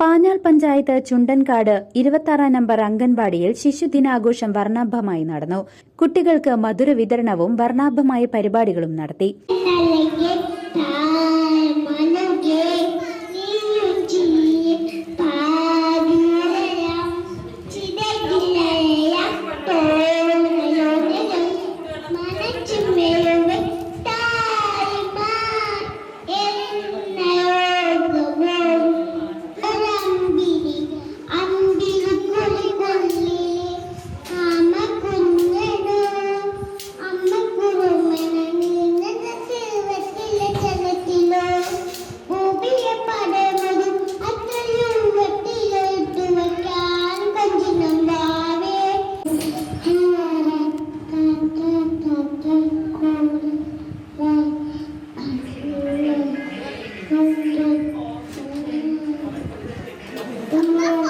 പാഞ്ഞാൾ പഞ്ചായത്ത് ചുണ്ടൻകാട് ഇരുപത്താറാം നമ്പർ അംഗൻവാടിയിൽ ശിശുദിനാഘോഷം വർണാഭമായി നടന്നു. കുട്ടികൾക്ക് മധുര വിതരണവും വർണാഭമായ പരിപാടികളും നടത്തി. 嗯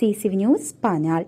C C V news Panjal.